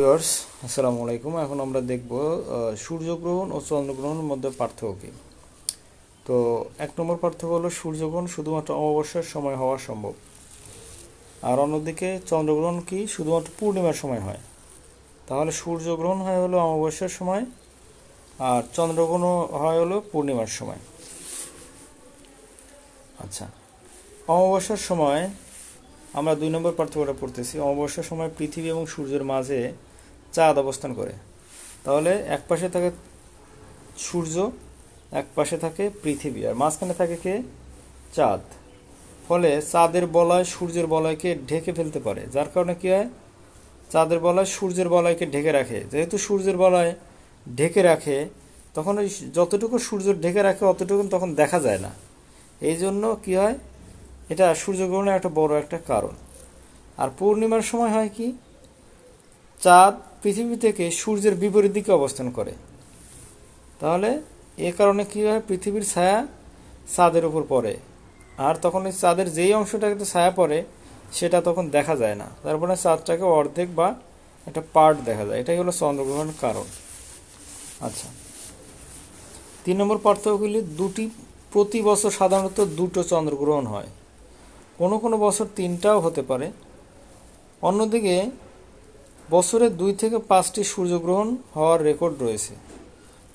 Viewers আসসালামু আলাইকুম। এখন আমরা দেখব সূর্যগ্রহণ ও চন্দ্রগ্রহণের মধ্যে পার্থক্য কী? তো এক নম্বর পার্থক্য হলো সূর্যগ্রহণ শুধুমাত্র অমাবস্যার সময় হওয়া সম্ভব। আর অন্যদিকে চন্দ্রগ্রহণ কি শুধুমাত্র পূর্ণিমার সময় হয়? তাহলে সূর্যগ্রহণ হয় হলো অমাবস্যার সময়, আর চন্দ্রগ্রহণ হয় হলো পূর্ণিমার সময়। আচ্ছা অমাবস্যার সময় আমরা দুই নম্বর পার্থক্যটা পড়তেছি। অমাবস্যার সময় পৃথিবী এবং সূর্যের মাঝে চাঁদ অবস্থান করে। তাহলে এক পাশে থাকে সূর্য, এক পাশে থাকে পৃথিবী, আর মাঝখানে থাকে কে? চাঁদ। ফলে চাঁদের বলয় সূর্যের বলয়কে ঢেকে ফেলতে পারে। যার কারণে কী হয়? চাঁদের বলয় সূর্যের বলয়কে ঢেকে রাখে। যেহেতু সূর্যের বলয় ঢেকে রাখে, তখন ওই যতটুকু সূর্য ঢেকে রাখে অতটুকু তখন দেখা যায় না। এই জন্য কী হয়? এটা সূর্যগ্রহণের একটা বড় একটা কারণ। আর পূর্ণিমার সময় হয় কি? চাঁদ পৃথিবী থেকে সূর্যের বিপরীত দিকে অবস্থান করে। তাহলে এ কারণে কী হয়? পৃথিবীর ছায়া চাঁদের উপর পড়ে। আর তখন ওই চাঁদের যেই অংশটা অংশটাকে ছায়া পড়ে, সেটা তখন দেখা যায় না। তারপরে চাঁদটাকে অর্ধেক বা একটা পার্ট দেখা যায়। এটাই হলো চন্দ্রগ্রহণের কারণ। আচ্ছা। তিন নম্বর পার্থক্যগুলি, দুটি প্রতি বছর সাধারণত দুটো চন্দ্রগ্রহণ হয়। কোনো কোনো বছর তিনটাও হতে পারে। অন্যদিকে বছরে দুই থেকে পাঁচটি সূর্যগ্রহণ হওয়ার রেকর্ড রয়েছে।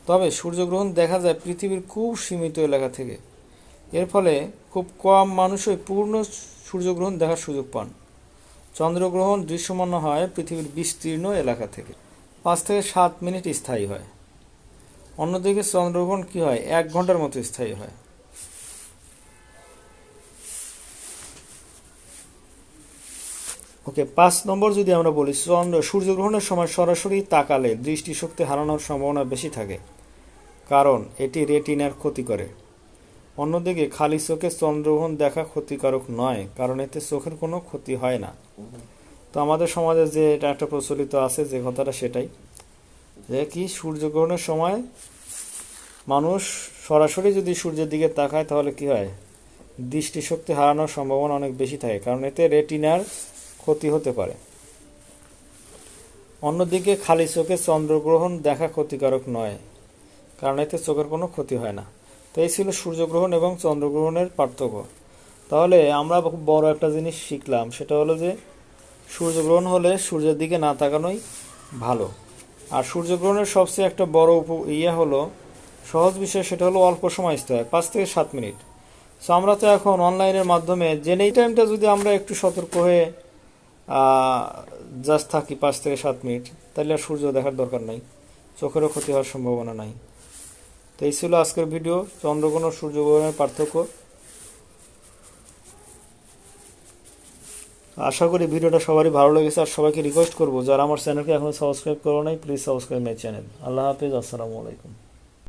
তবে সূর্যগ্রহণ দেখা যায় পৃথিবীর খুব সীমিত এলাকা থেকে। এর ফলে খুব কম মানুষই পূর্ণ সূর্যগ্রহণ দেখার সুযোগ পান। চন্দ্রগ্রহণ দৃশ্যমান হয় পৃথিবীর বিস্তীর্ণ এলাকা থেকে। পাঁচ থেকে সাত মিনিট স্থায়ী হয়। অন্যদিকে চন্দ্রগ্রহণ কি হয়? এক ঘণ্টার মতো স্থায়ী হয়। ওকে, পাঁচ নম্বর যদি আমরা বলি, চন্দ্র, সূর্যগ্রহণের সময় সরাসরি তাকালে দৃষ্টিশক্তি হারানোর সম্ভাবনা বেশি থাকে, কারণ এটি রেটিনার ক্ষতি করে। অন্যদিকে, খালি চোখে চন্দ্রগ্রহণ দেখা ক্ষতিকারক নয়, কারণ এতে চোখের কোনো ক্ষতি হয় না। তো আমাদের সমাজে যে এটা একটা প্রচলিত আছে, যে কথাটা সেটাই, যে কি, সূর্যগ্রহণের সময় মানুষ সরাসরি যদি সূর্যের দিকে তাকায়, তাহলে কি হয়? দৃষ্টিশক্তি হারানোর সম্ভাবনা অনেক বেশি থাকে, কারণ এতে রেটিনার ক্ষতি হতে পারে। অন্যদিকে খালি চোখে চন্দ্রগ্রহণ দেখা ক্ষতিকারক নয়, কারণ এতে চোখের কোনো ক্ষতি হয় না। তো এই ছিল সূর্যগ্রহণ এবং চন্দ্রগ্রহণের পার্থক্য। তাহলে আমরা খুব বড় একটা জিনিস শিখলাম, সেটা হলো যে সূর্যগ্রহণ হলে সূর্যের দিকে না তাকানোই ভালো। আর সূর্যগ্রহণের সবচেয়ে একটা বড় উপ ইয়ে হলো, সহজ বিষয় সেটা হলো অল্প সময় হয়, পাঁচ থেকে সাত মিনিট। সো আমরা তো এখন অনলাইনের মাধ্যমে জেনে এই টাইমটা যদি আমরা একটু সতর্ক হয়ে জাস্ট থাকি পাঁচ থেকে সাত মিনিট। তাহলে আর সূর্য দেখার দরকার নাই। চোখেরও ক্ষতি হওয়ার সম্ভাবনা নাই। তো এই ছিল আজকের ভিডিও। চন্দ্রগ্রহণ সূর্যগ্রহণের পার্থক্য। আশা করি ভিডিওটা সবারই ভালো লেগেছে। আর সবাইকে রিকোয়েস্ট করব, যারা আমার চ্যানেলকে এখনও সাবস্ক্রাইব করো নাই please subscribe my channel Allah হাফিজ, আসসালামু আলাইকুম।